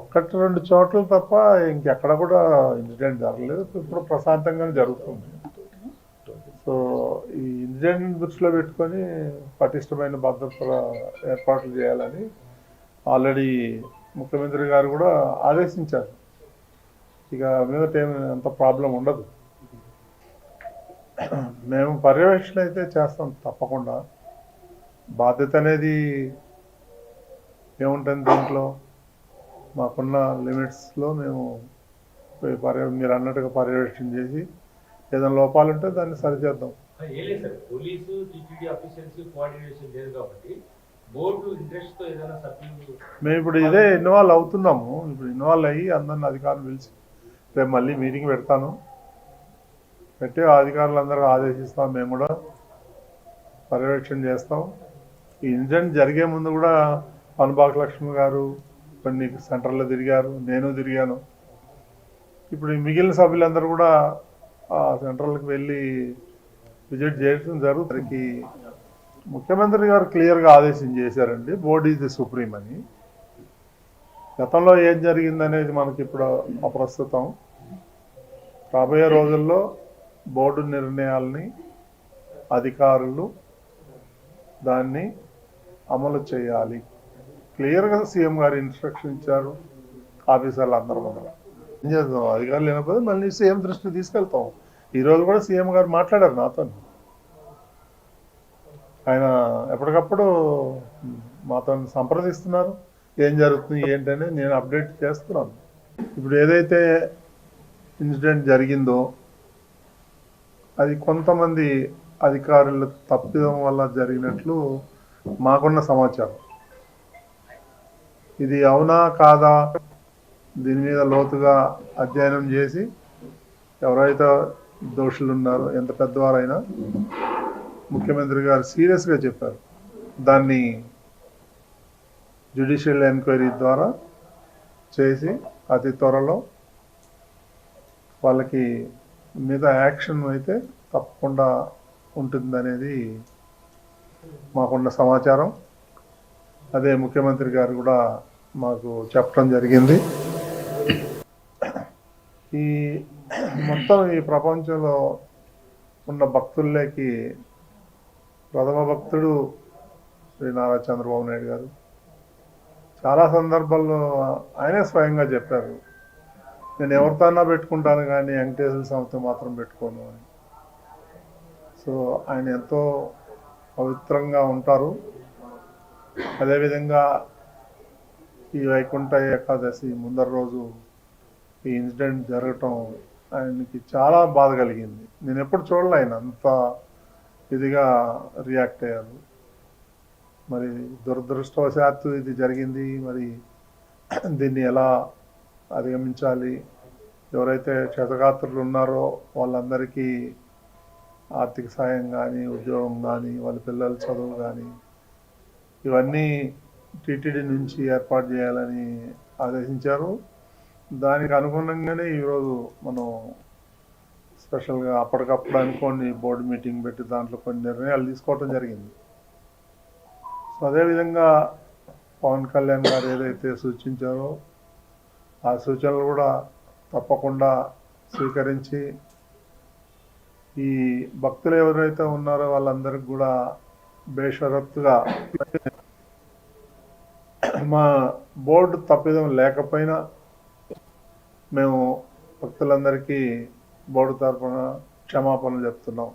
ఒక్కటి రెండు చోట్ల తప్ప ఇంకెక్కడ కూడా ఇన్సిడెంట్ జరగలేదు. ఇప్పుడు ప్రశాంతంగానే జరుగుతుంది. సో ఈ ఇన్సిడెంట్ దృష్టిలో పెట్టుకొని పటిష్టమైన భద్రత ఏర్పాట్లు చేయాలని ఆల్రెడీ ముఖ్యమంత్రి గారు కూడా ఆదేశించారు. ఇక మీదట ఏమి అంత ప్రాబ్లం ఉండదు. మేము పర్యవేక్షణ అయితే చేస్తాం తప్పకుండా. బాధ్యత అనేది ఏముంటుంది దీంట్లో? మాకున్న లిమిట్స్లో మేము పర్య మీరు అన్నట్టుగా పర్యవేక్షణ చేసి ఏదైనా లోపాలు ఉంటే దాన్ని సరిచేద్దాం పోలీసు కోఆర్డినేషన్ లేదు కాబట్టి మేము ఇప్పుడు ఇదే ఇన్వాల్వ్ అవుతున్నాము. ఇప్పుడు ఇన్వాల్వ్ అయ్యి అందరిని అధికారులు పిలిచి రేపు మళ్ళీ మీటింగ్ పెడతాను. పెట్టి అధికారులందరూ ఆదేశిస్తాం. మేము కూడా పర్యవేక్షణ చేస్తాం. ఈ ఇన్సిడెంట్ జరిగే ముందు కూడా పనుబాక లక్ష్మి గారు ఇప్పుడు నీకు సెంటర్లో తిరిగారు నేను తిరిగాను. ఇప్పుడు మిగిలిన సభ్యులందరూ కూడా ఆ సెంటర్లకు వెళ్ళి విజిట్ చేయడం జరుగుతుంది. ముఖ్యమంత్రి గారు క్లియర్గా ఆదేశం చేశారండి బోర్డు ఈజ్ ది సుప్రీం అని. గతంలో ఏం జరిగిందనేది మనకి ఇప్పుడు అప్రస్తుతం. రాబోయే రోజుల్లో బోర్డు నిర్ణయాల్ని అధికారులు దాన్ని అమలు చేయాలి. క్లియర్గా సీఎం గారు ఇన్స్ట్రక్షన్ ఇచ్చారు ఆఫీసర్లు అందరూ ముందర. ఏం చేద్దాం? అధికారులు లేనప్పుడు మళ్ళీ సీఎం దృష్టికి తీసుకెళ్తాం. ఈరోజు కూడా సీఎం గారు మాట్లాడారు నాతో. ఆయన ఎప్పటికప్పుడు మాతో సంప్రదిస్తున్నారు. ఏం జరుగుతుంది ఏంటని నేను అప్డేట్ చేస్తున్నాను. ఇప్పుడు ఏదైతే ఇన్సిడెంట్ జరిగిందో అది కొంతమంది అధికారుల తప్పిదం వల్ల జరిగినట్లు మాకున్న సమాచారం. ఇది అవునా కాదా? దీని మీద లోతుగా అధ్యయనం చేసి ఎవరైతే దోషులు ఉన్నారో ఎంత పెద్దవారైనా ముఖ్యమంత్రి గారు సీరియస్గా చెప్పారు. దాన్ని జ్యుడిషియల్ ఎంక్వైరీ ద్వారా చేసి అతి త్వరలో వాళ్ళకి మీద యాక్షన్ అయితే తప్పకుండా ఉంటుందనేది మాకున్న సమాచారం. అదే ముఖ్యమంత్రి గారు కూడా మాకు చెప్పడం జరిగింది. ఈ మొత్తం ఈ ప్రపంచంలో ఉన్న భక్తుల్లోకి ప్రథమ భక్తుడు శ్రీ నారా చంద్రబాబు నాయుడు గారు. చాలా సందర్భాల్లో ఆయనే స్వయంగా చెప్పారు నేను ఎవరితోనా పెట్టుకుంటాను కానీ వెంకటేశ్వర స్వామితో మాత్రం పెట్టుకోను అని. సో ఆయన ఎంతో పవిత్రంగా ఉంటారు. అదేవిధంగా ఈ వైకుంఠ ఏకాదశి ముందర రోజు ఈ ఇన్సిడెంట్ జరగటం ఆయనకి చాలా బాధ కలిగింది. నేను ఎప్పుడు చూడలే ఆయన అంత ఇదిగా రియాక్ట్ అయ్యారు. మరి దురదృష్టవశాత్తు ఇది జరిగింది. మరి దీన్ని ఎలా అధిగమించాలి? ఎవరైతే క్షతగాత్రులు ఉన్నారో వాళ్ళందరికీ ఆర్థిక సాయం కానీ ఉద్యోగం కానీ వాళ్ళ పిల్లల చదువు కానీ ఇవన్నీ టీటీడీ నుంచి ఏర్పాటు చేయాలని ఆదేశించారు. దానికి అనుగుణంగానే ఈరోజు మనం స్పెషల్గా అప్పటికప్పుడు అనుకోండి బోర్డు మీటింగ్ పెట్టి దాంట్లో కొన్ని నిర్ణయాలు తీసుకోవడం జరిగింది. సో అదేవిధంగా పవన్ కళ్యాణ్ గారు ఏదైతే సూచించారో ఆ సూచనలు కూడా తప్పకుండా స్వీకరించి ఈ భక్తులు ఎవరైతే ఉన్నారో వాళ్ళందరికీ కూడా బేషరత్తుగా మా బోర్డు తప్పిదం లేకపోయినా మేము భక్తులందరికీ బోర్డు తరఫున క్షమాపణలు చెప్తున్నాం.